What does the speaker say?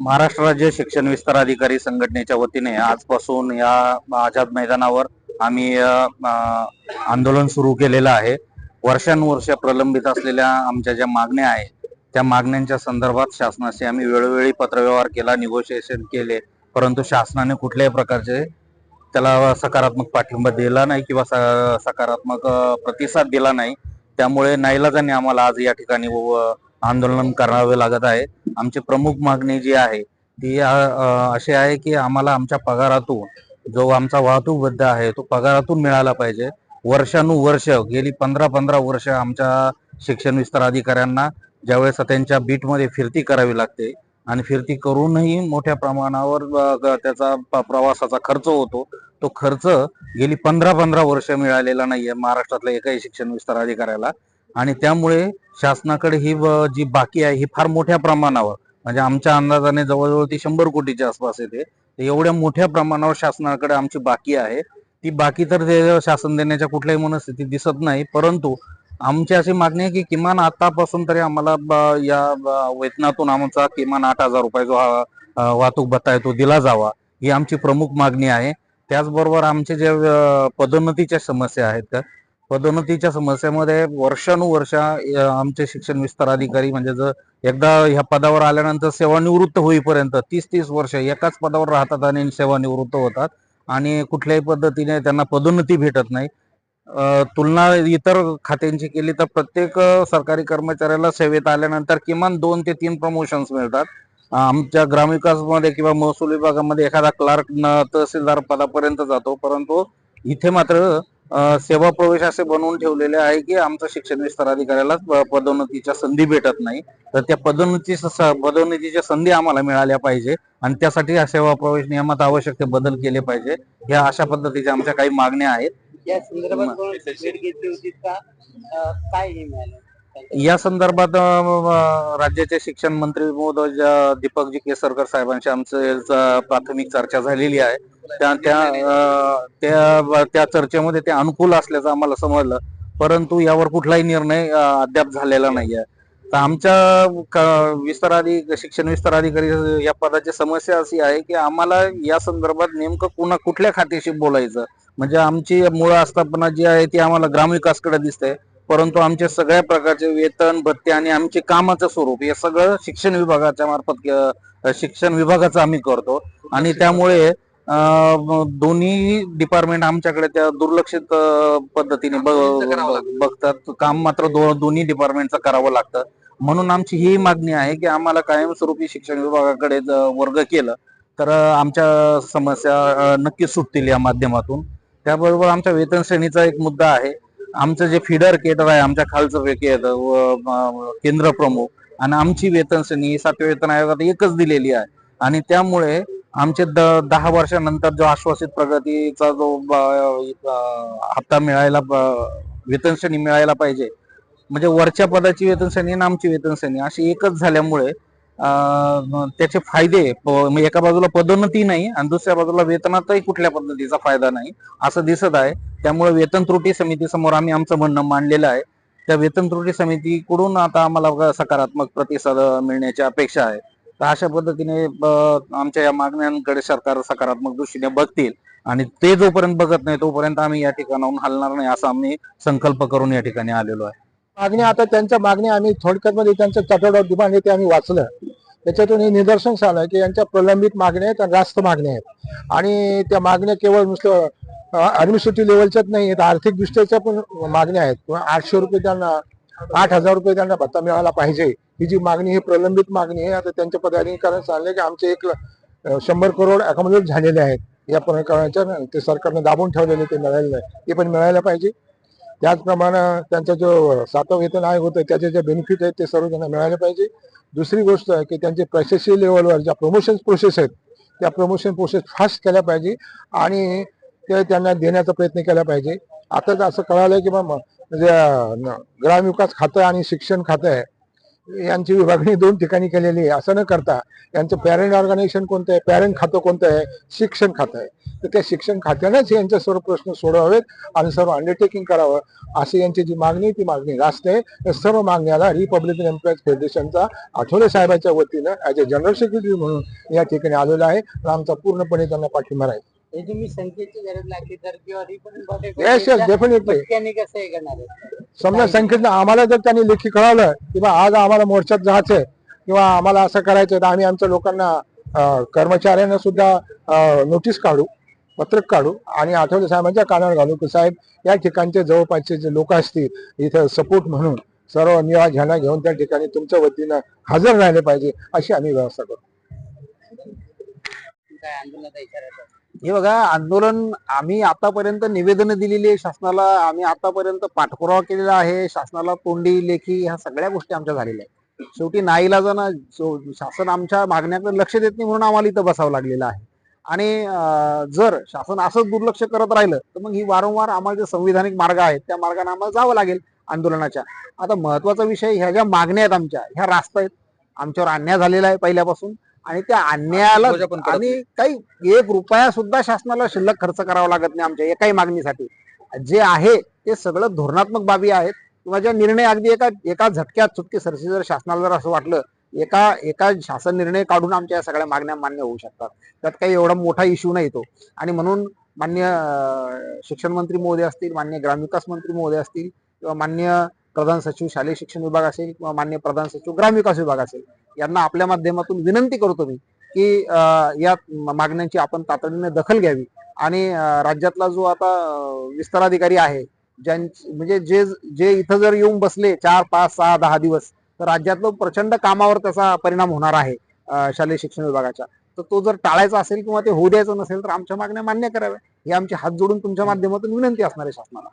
महाराष्ट्र राज्य शिक्षण विस्तार अधिकारी संघटनेच्या वतीने आजपासून या आझाद मैदानावर आम्ही आंदोलन सुरू केलेलं आहे. वर्षानुवर्ष प्रलंबित असलेल्या आमच्या ज्या मागण्या आहेत त्या मागण्यांच्या संदर्भात शासनाशी आम्ही वेळोवेळी पत्रव्यवहार केला निगोशिएशन केले परंतु शासनाने कुठल्याही प्रकारचे त्याला सकारात्मक पाठिंबा दिला नाही किंवा सकारात्मक प्रतिसाद दिला नाही. त्यामुळे नाईलाजाने आम्हाला आज या ठिकाणी आंदोलन करावे लागत आहे. आमची प्रमुख मागणी जी आहे ती अशी आहे की आम्हाला आमच्या पगारातून जो आमचा वाहतूक बद्ध आहे तो पगारातून मिळाला पाहिजे. वर्षानुवर्ष गेली पंधरा पंधरा वर्ष आमच्या शिक्षण विस्तार अधिकाऱ्यांना ज्यावेळेस त्यांच्या बीटमध्ये फिरती करावी लागते आणि फिरती करूनही मोठ्या प्रमाणावर त्याचा प्रवासाचा खर्च होतो. तो खर्च गेली पंधरा पंधरा वर्ष मिळालेला नाहीये महाराष्ट्रातल्या एकाही शिक्षण विस्तार अधिकाऱ्याला. आणि त्यामुळे शासनाकडे ही जी बाकी आहे ही फार मोठ्या प्रमाणावर म्हणजे आमच्या अंदाजाने जवळजवळ ती शंभर कोटीच्या आसपास येते एवढ्या मोठ्या प्रमाणावर शासनाकडे आमची बाकी आहे. ती बाकी तर ते शासन देण्याच्या कुठल्याही मनस्थितीत दिसत नाही परंतु आमची अशी मागणी आहे की किमान आतापासून तरी आम्हाला या वेतनातून आमचा किमान आठ हजार रुपये जो हा, वाहतूक भत्ता आहे तो दिला जावा ही आमची प्रमुख मागणी आहे. त्याचबरोबर आमचे जे पदोन्नतीच्या समस्या आहेत का पदोन्नतीच्या समस्येमध्ये वर्षानुवर्ष आमचे शिक्षण विस्तार अधिकारी म्हणजे जर एकदा ह्या पदावर आल्यानंतर सेवानिवृत्त होईपर्यंत तीस तीस वर्ष एकाच पदावर राहतात आणि सेवानिवृत्त होतात. आणि कुठल्याही पद्धतीने त्यांना पदोन्नती भेटत नाही. तुलना इतर खात्यांची केली तर प्रत्येक सरकारी कर्मचाऱ्याला सेवेत आल्यानंतर किमान दोन ते तीन प्रमोशन्स मिळतात. आमच्या ग्रामविकासमध्ये किंवा महसूल विभागामध्ये एखादा क्लार्क तहसीलदार पदापर्यंत जातो. परंतु इथे मात्र सेवा प्रवेश असे बनवून ठेवलेले आहे की आमच्या शिक्षण विस्तार अधिकाऱ्याला पदोन्नतीच्या संधी भेटत नाही. तर त्या पदोन्नती पदोन्नतीच्या संधी आम्हाला मिळाल्या पाहिजे आणि त्यासाठी या सेवा प्रवेश नियमात आवश्यक ते बदल केले पाहिजे. ह्या अशा पद्धतीच्या आमच्या काही मागण्या आहेत. या संदर्भात काय या संदर्भात राज्याचे शिक्षण मंत्री महोदय दीपकजी केसरकर साहेबांशी आमचं प्राथमिक चर्चा झालेली आहे. त्या त्या त्या चर्चेमध्ये ते अनुकूल असल्याचं आम्हाला समजलं. परंतु यावर कुठलाही निर्णय अद्याप झालेला नाहीये. तर आमच्या क- विस्तार अधिक शिक्षण विस्तार अधिकारी या पदाची समस्या अशी आहे की आम्हाला या संदर्भात नेमकं कुणा कुठल्या खात्याशी बोलायचं? म्हणजे आमची मूळ आस्थापना जी आहे ती आम्हाला ग्रामविकासकडे दिसते. परंतु आमचे सगळ्या प्रकारचे वेतन भत्ते आणि आमचे कामाचं स्वरूप हे सगळं शिक्षण विभागाच्या मार्फत शिक्षण विभागाचं आम्ही करतो. आणि त्यामुळे दोन्ही डिपार्टमेंट आमच्याकडे त्या दुर्लक्षित पद्धतीने बघतात. काम मात्र दोन्ही डिपार्टमेंटचं करावं लागतं. म्हणून आमची ही मागणी आहे की आम्हाला कायमस्वरूपी शिक्षण विभागाकडे वर्ग केलं तर आमच्या समस्या नक्कीच सुटतील या माध्यमातून. त्याबरोबर आमच्या वेतन श्रेणीचा एक मुद्दा आहे. आमचं जे फिडर केटर आहे आमच्या खालचं पैकी व केंद्र प्रमुख आणि आमची वेतन श्रेणी सातव्या वेतन आयोगात एकच दिलेली आहे. आणि त्यामुळे आमचे द दहा वर्षानंतर जो आश्वासित प्रगतीचा जो ब- हप्ता मिळायला ब- वेतन श्रेणी मिळायला पाहिजे. म्हणजे वरच्या पदाची वेतन श्रेणी आणि आमची वेतन श्रेणी अशी एकच झाल्यामुळे त्याचे फायदे एका बाजूला पदोन्नती नाही आणि दुसऱ्या बाजूला वेतनातही कुठल्या पद्धतीचा फायदा नाही असं दिसत आहे. त्यामुळे वेतन त्रुटी समितीसमोर आम्ही आमचं म्हणणं मांडलेलं आहे. त्या वेतन त्रुटी समितीकडून आता आम्हाला सकारात्मक प्रतिसाद मिळण्याची अपेक्षा आहे. तर अशा पद्धतीने आमच्या या मागण्यांकडे सरकार सकारात्मक दृष्टीने बघतील आणि ते जोपर्यंत बघत नाही तोपर्यंत आम्ही या ठिकाणाहून हलणार नाही असा आम्ही संकल्प करून या ठिकाणी आलेलो आहे. मागणी आता त्यांच्या मागणी आम्ही थोडक्यात मध्ये त्यांचं ऑफ डिमांड आहे ते आम्ही वाचलं. त्याच्यातून हे निदर्शन झालं की यांच्या प्रलंबित मागण्या आहेत आणि रास्त मागण्या आहेत. आणि त्या मागण्या केवळ नुसतं ऍडमिनिस्ट्रेटिव्ह लेवलच्याच नाही आहेत आर्थिक दृष्ट्याच्या पण मागण्या आहेत. किंवा आठशे रुपये त्यांना आठ हजार रुपये त्यांना भत्ता मिळाला पाहिजे. ही जी मागणी ही प्रलंबित मागणी आहे. आता त्यांच्या पदाधिकाऱ्यांनी सांगले की आमचे एक शंभर करोड अकोमोडेट झालेले आहेत. या प्रकरणाच्या ते सरकारने दाबून ठेवलेले ते मिळालेलं आहे ते पण मिळायला पाहिजे. त्याचप्रमाणे त्यांचा जो सातव वेतन आयोग होतं त्याचे जे बेनिफिट आहेत ते सर्व त्यांना मिळाले पाहिजे. दुसरी गोष्ट आहे की त्यांचे प्रशासकीय लेवलवर ज्या प्रमोशन प्रोसेस आहेत त्या प्रमोशन प्रोसेस फास्ट केल्या पाहिजे आणि ते त्यांना देण्याचा प्रयत्न केला पाहिजे. आता तर असं कळालं की बा म्हणजे ग्रामविकास खातं आणि शिक्षण खातं आहे यांची विभागणी दोन ठिकाणी केलेली आहे. असं न करता यांचं पॅरेंट ऑर्गनायझेशन कोणतं आहे? पॅरेंट खातं कोणतं आहे? शिक्षण खातं आहे. तर त्या शिक्षण खात्यानेच यांचे सर्व प्रश्न सोडवावेत आणि सर्व अंडरटेकिंग करावं अशी यांची जी मागणी ती मागणी रास्त आहे. या सर्व मागण्याला रिपब्लिकन एम्प्लॉईज फेडरेशनचा आठवले साहेबांच्या वतीनं ॲज अ जनरल सेक्रेटरी म्हणून या ठिकाणी आलेला आहे. आणि आमचा पूर्णपणे त्यांना पाठिंबा राहील. हे तुम्ही संख्येची गरज लागली तर किंवा येस येस डेफिनेटली त्यांनी कसं हे करणार आहे? समजा संख्येत आम्हाला जर त्यांनी लेखी कळवलं की बा आज आम्हाला मोर्चात जायचंय किंवा आम्हाला असं करायचं तर आम्ही आमच्या लोकांना अं, कर्मचाऱ्यांना सुद्धा नोटीस काढू पत्रक काढू आणि आठवले साहेबांच्या कानावर घालू की साहेब या ठिकाणचे जवळपासचे जे लोक असतील इथं सपोर्ट म्हणून सर्व निवा झेंडा घेऊन त्या ठिकाणी तुमच्या वतीनं हजर राहिले पाहिजे अशी आम्ही व्यवस्था करू काय आंदोलनाचा इशारा आहे? हे बघा आंदोलन आम्ही आतापर्यंत निवेदन दिलेली आहे शासनाला आम्ही आतापर्यंत पाठपुरावा केलेला आहे शासनाला तोंडी लेखी ह्या सगळ्या गोष्टी आमच्या झालेल्या आहेत. शेवटी नाईलाजानं शासन आमच्या मागण्याकडे लक्ष देत नाही म्हणून आम्हाला इथं बसावं लागलेलं आहे. आणि जर शासन असंच दुर्लक्ष करत राहिलं तर मग ही वारंवार आम्हाला जे संविधानिक मार्ग आहेत त्या मार्गाने आम्हाला जावं लागेल आंदोलनाच्या. आता महत्त्वाचा विषय ह्या ज्या मागण्या आहेत आमच्या ह्या रास्त आहेत. आमच्यावर अन्याय झालेला आहे पहिल्यापासून. आणि त्या अन्यायाला आणि काही एक रुपया सुद्धा शासनाला शिल्लक खर्च करावा लागत नाही आमच्या एकाही मागणीसाठी. जे आहे ते सगळं धोरणात्मक बाबी आहेत. किंवा ज्या निर्णय अगदी एका एका झटक्यात चुटकी सरशी जर शासनाला जर असं वाटलं एका एका शासन निर्णय काढून आमच्या या सगळ्या मागण्या मान्य होऊ शकतात. त्यात काही एवढा मोठा इश्यू नाही तो. आणि म्हणून मान्य शिक्षण मंत्री महोदय असतील मान्य ग्रामविकास मंत्री महोदय असतील किंवा मान्य प्रधान सचिव शालेय शिक्षण विभाग असेल किंवा मान्य प्रधान सचिव ग्रामविकास विभाग असेल यांना आपल्या माध्यमातून विनंती करतो मी की अं, या मागण्यांची आपण तातडीने दखल घ्यावी. आणि राज्यातला जो आता विस्ताराधिकारी आहे ज्यां म्हणजे जे जे इथं जर येऊन बसले चार पाच सहा दहा दिवस तर राज्यातलं प्रचंड कामावर त्याचा परिणाम होणार आहे शालेय शिक्षण विभागाच्या. तर तो जर टाळायचा असेल किंवा ते होऊ द्यायचं नसेल तर आमच्या मागण्या मान्य कराव्या. ही आमची हात जोडून तुमच्या माध्यमातून विनंती असणार आहे शासनाला.